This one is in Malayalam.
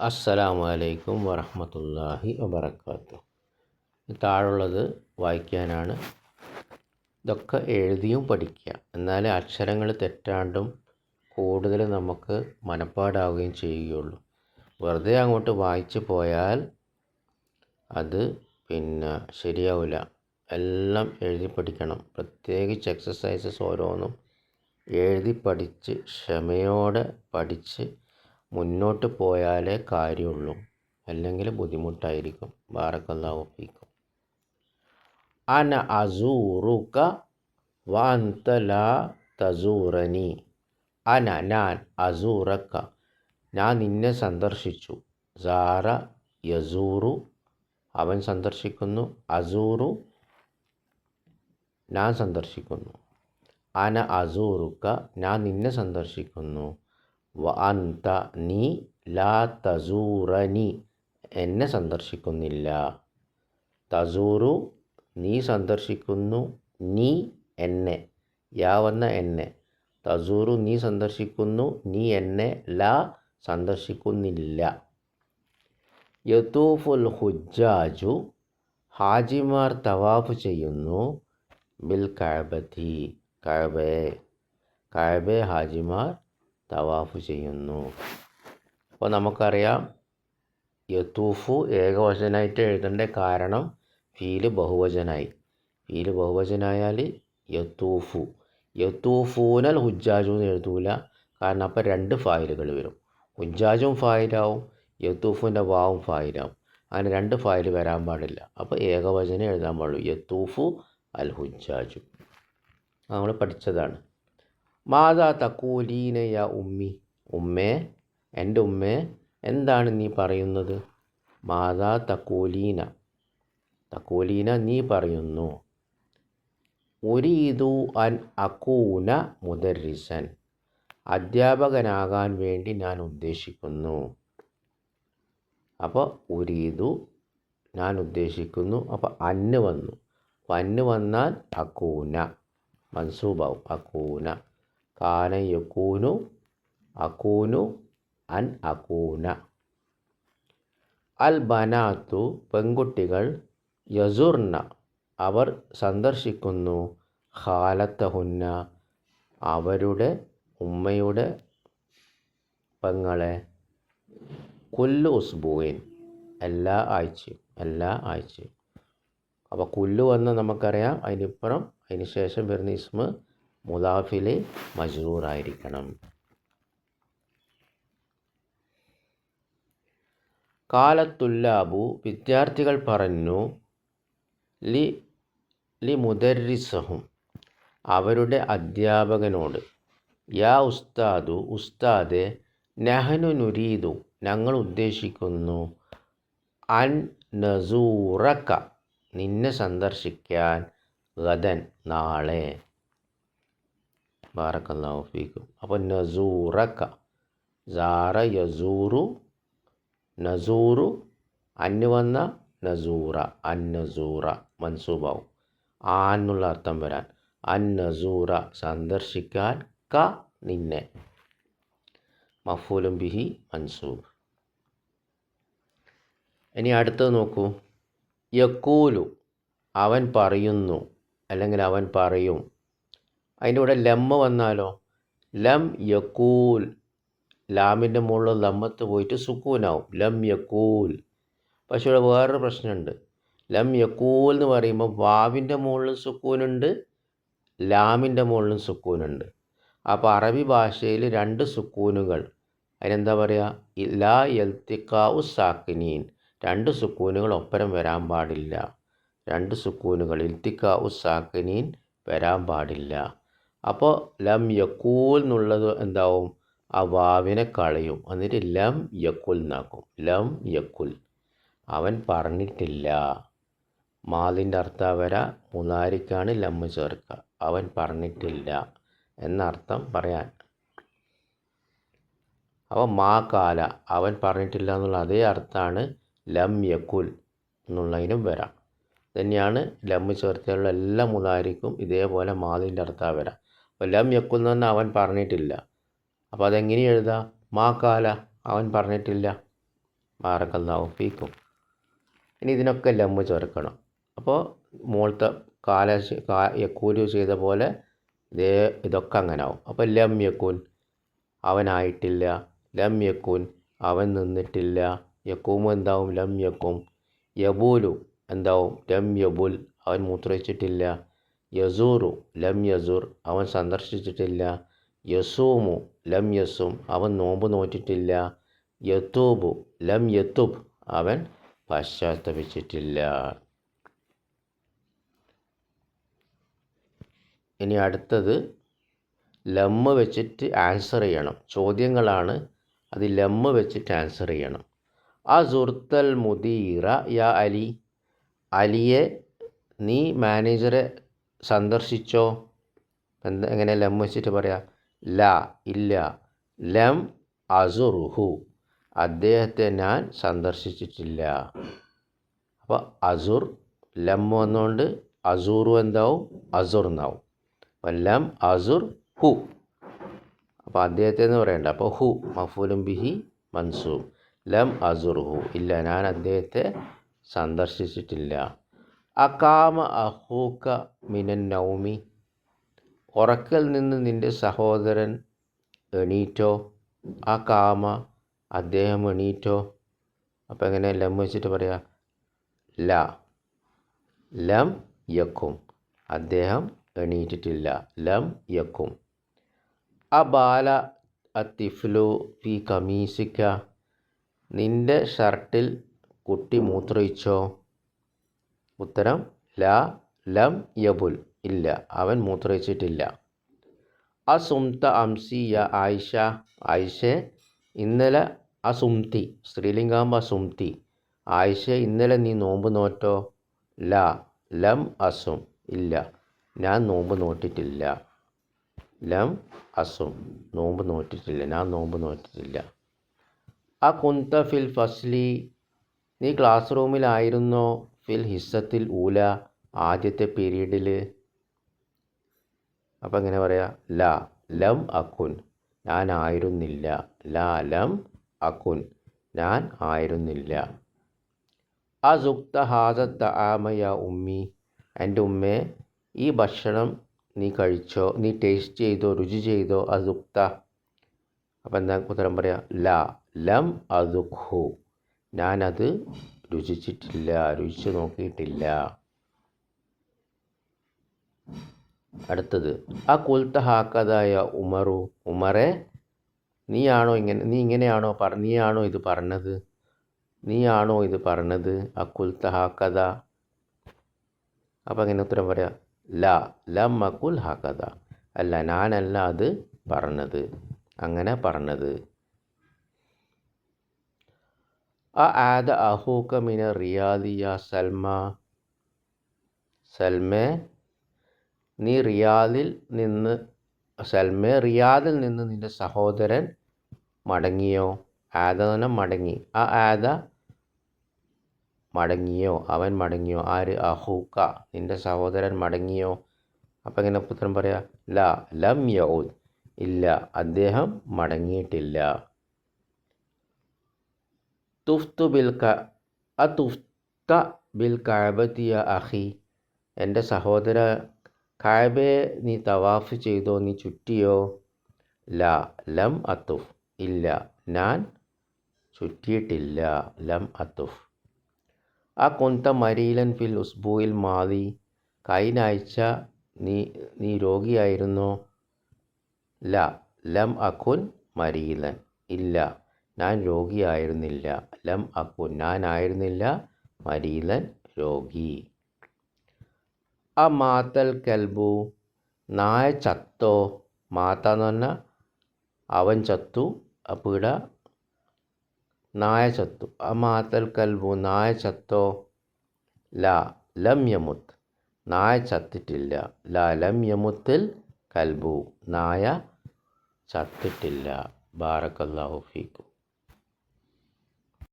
അസ്സലാമു അലൈക്കും വറഹമത്തല്ലാഹി വബർക്കാത്തു താഴുള്ളത് വായിക്കാനാണ്. ഇതൊക്കെ എഴുതിയും പഠിക്കുക. എന്നാലേ അക്ഷരങ്ങൾ തെറ്റാണ്ടും കൂടുതൽ നമുക്ക് മനപ്പാടാവുകയും ചെയ്യുകയുള്ളൂ. വെറുതെ അങ്ങോട്ട് വായിച്ചു പോയാൽ അത് പിന്നെ ശരിയാവില്ല. എല്ലാം എഴുതി പഠിക്കണം. പ്രത്യേകിച്ച് എക്സസൈസസ് ഓരോന്നും എഴുതി പഠിച്ച് ക്ഷമയോടെ പഠിച്ച് മുന്നോട്ട് പോയാലേ കാര്യമുള്ളൂ. അല്ലെങ്കിൽ ബുദ്ധിമുട്ടായിരിക്കും. ബാറക്കല്ലാഹു ഫീക്കും. അന അസൂറുക വഅന്ത ലാ തസൂറനി. അന ഞാൻ അസൂറക്ക. ഞാൻ നിന്നെ സന്ദർശിച്ചു. സാറ യസൂറു. അവൻ സന്ദർശിക്കുന്നു. അസൂറു. ഞാൻ സന്ദർശിക്കുന്നു. അന അസൂറുക്ക ഞാൻ നിന്നെ സന്ദർശിക്കുന്നു. വ നീ ലാ തസൂറനി എന്നെ സന്ദർശിക്കുന്നില്ല. തസൂറു നീ സന്ദർശിക്കുന്നു നീ എന്നെ യാവന്ന എന്നെ. തസൂറു നീ സന്ദർശിക്കുന്നു നീ എന്നെ ലാ സന്ദർശിക്കുന്നില്ല. യത്തൂഫുൽ ഹുജ്ജാജു ഹാജിമാർ തവാഫ് ചെയ്യുന്നു ബിൽ കഴബത്തി കഴബയെ കഴബെ ഹാജിമാർ തവാഫ് ചെയ്യുന്നു. അപ്പോൾ നമുക്കറിയാം യത്തൂഫു ഏകവചനായിട്ട് എഴുതേണ്ട കാരണം ഫീൽ ബഹുവചനായി. ഫീൽ ബഹുവചനായാൽ യത്തൂഫു യത്തൂഫൂനൽ ഹുജ്ജാജു എന്ന് എഴുതൂല കാരണം അപ്പോൾ രണ്ട് ഫായിലുകൾ വരും. ഹുജ്ജാജും ഫായിലാവും യത്തൂഫിന്റെ വാവും ഫായിലാവും. അങ്ങനെ രണ്ട് ഫായിൽ വരാൻ പാടില്ല. അപ്പോൾ ഏകവചനം എഴുതാൻ പാടുള്ളൂ യത്തൂഫു അൽ ഹുജാജു നമ്മൾ പഠിച്ചതാണ്. മാതാ തക്കൂലീന യാ ഉമ്മി. ഉമ്മേ എന്റെ ഉമ്മേ എന്താണ് നീ പറയുന്നത്? മാതാ തക്കൂലീന തക്കൂലീന നീ പറയുന്നു. ഉരീതു അൻ അക്കൂന മുദരിസൻ. അധ്യാപകനാകാൻ വേണ്ടി ഞാൻ ഉദ്ദേശിക്കുന്നു. അപ്പോൾ ഉരീതു ഞാൻ ഉദ്ദേശിക്കുന്നു. അപ്പോൾ അന്ന് വന്നു. അപ്പോൾ അന്ന് വന്നാൽ അക്കൂന മൻസൂബാവും അക്കൂന കാന യക്കൂനു അക്കൂനു അൻ അക്കൂന അൽ ബനാത്തു പെൺകുട്ടികൾ യസുർന അവർ സന്ദർശിക്കുന്നു. ഖാലത്തഹുന്ന അവരുടെ ഉമ്മയുടെ പെങ്ങളെ. കുല്ലു ഉസ്ബൂയിൻ എല്ലാ ആഴ്ചയും എല്ലാ ആഴ്ചയും. അപ്പോൾ കുല്ലു വന്ന് നമുക്കറിയാം. അതിനിപ്പുറം അതിന് ശേഷം വരുന്ന ഇസ്മ മുദാഫിലെ മജ്റൂറായിരിക്കണം. കാലത്തുല്ലാബു വിദ്യാർത്ഥികൾ പറഞ്ഞു ലി ലി മുദരിസഹും അവരുടെ അധ്യാപകനോട് യാ ഉസ്താദു ഉസ്താദെ നഹനു നുരീദു ഞങ്ങൾ ഉദ്ദേശിക്കുന്നു അൻ നസൂറക്ക നിന്നെ സന്ദർശിക്കാൻ ഗദൻ നാളെ. ബാറക്കല്ലാഹു ഫീക്കും. അപ്പോൾ നസൂറക്ക സാറ യസൂറു നസൂറു അന്ന് വന്ന നസൂറ അന്നസൂറ നസൂറ മൻസൂബാവും. ആ എന്നുള്ള അർത്ഥം വരാൻ അന്നസൂറ നസൂറ സന്ദർശിക്കാൻ ക നിന്നെ. മഫൂലും ബിഹി മൻസൂബ്. ഇനി അടുത്തത് നോക്കൂ. യക്കൂലു അവൻ പറയുന്നു അല്ലെങ്കിൽ അവൻ പറയും അതിന്റെ കൂടെ ലമ്മ വന്നാലോ? ലം യക്കൂൽ ലാമിന്റെ മുകളിൽ ലമ്മത്ത് പോയിട്ട് സുക്കൂനാവും. ലം യക്കൂൽ പക്ഷേ ഇവിടെ വേറൊരു പ്രശ്നമുണ്ട്. ലം യക്കൂൽ എന്ന് പറയുമ്പോൾ വാവിന്റെ മുകളിൽ സുക്കൂനുണ്ട് ലാമിന്റെ മുകളിലും സുക്കൂനുണ്ട്. അപ്പോൾ അറബി ഭാഷയിൽ രണ്ട് സുക്കൂനുകൾ. അതിനെന്താ പറയുക? ലാ യൽത്തിക്കാവു സാക്കിനീൻ. രണ്ട് സുക്കൂനുകൾ ഒപ്പരം വരാൻ പാടില്ല. രണ്ട് സുക്കൂനുകൾ. ഇൽത്തിക്കാവു സാക്കിനീൻ വരാൻ പാടില്ല. അപ്പോൾ ലം യക്കൂൽ എന്നുള്ളത് എന്താവും? ആ വാവിനെ കളയും. എന്നിട്ട് ലം യക്കുൽ എന്നാക്കും. ലം യക്കുൽ അവൻ പറഞ്ഞിട്ടില്ല. മാലിന്റെ അർത്ഥം വര മൂന്നാരിക്കാണ് ലമ്മ് ചേർക്കുക. അവൻ പറഞ്ഞിട്ടില്ല എന്നർത്ഥം പറയാൻ. അപ്പോൾ മാ കാല. അവൻ പറഞ്ഞിട്ടില്ല എന്നുള്ള അതേ അർത്ഥമാണ് ലം യക്കുൽ എന്നുള്ളതിനും വരാം. തന്നെയാണ് ലമ്മ് ചേർത്തിയുള്ള എല്ലാ മൂന്നാരിക്കും ഇതേപോലെ മാലിന്റെ അർത്ഥം വരാം. അപ്പോൾ ലം യക്കുൽ എന്ന് അവൻ പറഞ്ഞിട്ടില്ല. അപ്പോൾ അതെങ്ങനെ എഴുതാം? മാ കാല അവൻ പറഞ്ഞിട്ടില്ല. മാറക്കന്നാവും പീക്കും ഇനി ഇതിനൊക്കെ ലമ്മ് ചേർക്കണം. അപ്പോൾ മുകളത്തെ കാല യക്കൂലു ചെയ്ത പോലെ ഇതേ ഇതൊക്കെ അങ്ങനെ ആവും അപ്പോൾ ലം യക്കൂൻ അവനായിട്ടില്ല. ലം യക്കൂൻ അവൻ നിന്നിട്ടില്ല. യക്കൂമ് എന്താവും? ലം യക്കും. യബൂലു എന്താവും? ലം യബുൽ അവൻ മൂത്രയിച്ചിട്ടില്ല യസൂറു ലം യസൂർ അവൻ സന്ദർശിച്ചിട്ടില്ല. യസൂമു ലം യസും അവൻ നോമ്പ് നോറ്റിട്ടില്ല. യത്തൂബു ലം യത്തുബ് അവൻ പശ്ചാത്തപിച്ചിട്ടില്ല. ഇനി അടുത്തത് ലമ്മ് വെച്ചിട്ട് ആൻസർ ചെയ്യണം. ചോദ്യങ്ങളാണ്. അത് ലമ്മ് വെച്ചിട്ട് ആൻസർ ചെയ്യണം. ആ സുർത്തൽ മുദീറ യാ അലി അലിയെ നീ മാനേജറെ സന്ദർശിച്ചോ? എന്താ എങ്ങനെ ലം വെച്ചിട്ട് പറയാം? ല ഇല്ല. ലം അസുറുഹു. അദ്ദേഹത്തെ ഞാൻ സന്ദർശിച്ചിട്ടില്ല. അപ്പോൾ അസുർ ലം വന്നുകൊണ്ട് അസൂറു എന്താവും? അസുർ എന്നാവും. അപ്പം ലം അസുർ ഹു. അപ്പോൾ അദ്ദേഹത്തെ എന്ന് പറയണ്ട. അപ്പോൾ ഹു മഫൂലും ബിഹി മൻസൂബ്. ലം അസുർ ഹു ഇല്ല ഞാൻ അദ്ദേഹത്തെ സന്ദർശിച്ചിട്ടില്ല. അകാമ അഹൂക്ക മിനൻ നൗമി. ഉറക്കൽ നിന്ന് നിന്റെ സഹോദരൻ എണീറ്റോ? ആ കാമ അദ്ദേഹം എണീറ്റോ? അപ്പം എങ്ങനെ ലം വെച്ചിട്ട് പറയാം? ല. ലം യക്കും അദ്ദേഹം എണീറ്റിട്ടില്ല. ലം യക്കും ആ ബാല അത്തിഫ്ലു ഫി കമീസിക്ക നിന്റെ ഷർട്ടിൽ കുട്ടി മൂത്രയിച്ചോ? ഉത്തരം ല ലം യബുൽ. ഇല്ല. അവൻ മൂത്രയിച്ചിട്ടില്ല. അസുംത അംസി യ ആയിഷ. ആയിഷെ ഇന്നലെ അസുംതി. സ്ത്രീലിംഗാമ്പ അസുംതി. ആയിഷ ഇന്നലെ നീ നോമ്പ് നോറ്റോ? ല. ലം അസും. ഇല്ല. ഞാൻ നോമ്പ് നോറ്റിട്ടില്ല. ലം അസും. നോമ്പ് നോറ്റിട്ടില്ല. ഞാൻ നോമ്പ് നോറ്റിട്ടില്ല. ആ കുന്ത ഫിൽ ഫസ്ലി. നീ ക്ലാസ് റൂമിലായിരുന്നോ? ഫിൽ ഹിസ്സത്തിൽ ഊല ആദ്യത്തെ പീരീഡിൽ അപ്പം എങ്ങനെ പറയാം? ല ലം അക്കുൻ ഞാൻ ആയിരുന്നില്ല. ല ലം അക്കുൻ ഞാൻ ആയിരുന്നില്ല. ആ സുക്ത ഹാദത്ത ആമയ ഉമ്മി എന്റെ ഉമ്മേ ഈ ഭക്ഷണം നീ കഴിച്ചോ? നീ ടേസ്റ്റ് ചെയ്തോ? രുചി ചെയ്തോ? അസുക്ത. അപ്പം എന്താ ഉത്തരം പറയാം? ല ലം അസുഖു ഞാനത് രുചിച്ചിട്ടില്ല രുചിച്ച് നോക്കിയിട്ടില്ല. അടുത്തത് ആ കുൽത്ത ഹാക്കതായ ഉമറു ഉമറെ നീയാണോ ഇങ്ങനെ നീ ഇങ്ങനെയാണോ പറ നീയാണോ ഇത് പറഞ്ഞത്? നീയാണോ ഇത് പറഞ്ഞത്? ആ കുൽത്ത ഹാക്കത. അപ്പം അങ്ങനെ ഉത്തരം പറയാം ല ലം അക്കുൽ ഹാക്കത. അല്ല ഞാനല്ല അത് പറഞ്ഞത്. അങ്ങനെ പറഞ്ഞത്. ആദ അഹൂക്ക മിന റിയാദിയ സൽമ സൽമേ നീ റിയാദിൽ നിന്ന് സൽമേ റിയാദിൽ നിന്ന് നിന്റെ സഹോദരൻ മടങ്ങിയോ? ആദന മടങ്ങി. ആ ആദ മടങ്ങിയോ? അവൻ മടങ്ങിയോ? ആര്? അഹൂക്ക. നിന്റെ സഹോദരൻ മടങ്ങിയോ? അപ്പം എങ്ങനെ പുത്രൻ പറയാ? ല ലം യൗദ്. ഇല്ല അദ്ദേഹം മടങ്ങിയിട്ടില്ല. തുഫ്തു ബിൽ ക അ തുഫ്ത ബിൽ കാബത്തിയ അഹി എന്റെ സഹോദര കാബയെ നീ തവാഫ് ചെയ്തോ നീ ചുറ്റിയോ? ല ലം അത്തുഫ് ഇല്ല ഞാൻ ചുറ്റിയിട്ടില്ല. ലം അത്തുഫ് ആ കൊന്ത മരീലൻ ഫിൽ ഉസ്ബുയിൽ മാതി കഴിഞ്ഞാഴ്ച നീ നീ രോഗിയായിരുന്നോ? ല ലം അഖുൻ മരീലൻ. ഇല്ല ഞാൻ രോഗിയായിരുന്നില്ല. ലം അക്കുൻ ഞാനായിരുന്നില്ല. മരീലൻ രോഗി. ആ മാത്തൽ കൽബു. നായ ചത്തോ? മാത്ത എന്ന് പറഞ്ഞാൽ അവൻ ചത്തു. അപ്പോൾ നായ ചത്തു. ആ മാത്തൽ കൽബു. നായ ചത്തോ? ല. ലം യമുത്ത് നായ ചത്തിട്ടില്ല. ല. ലം യമുത്തിൽ കൽബു. നായ ചത്തിട്ടില്ല. ബാറക്കല്ലാഹു ഫീക്കും.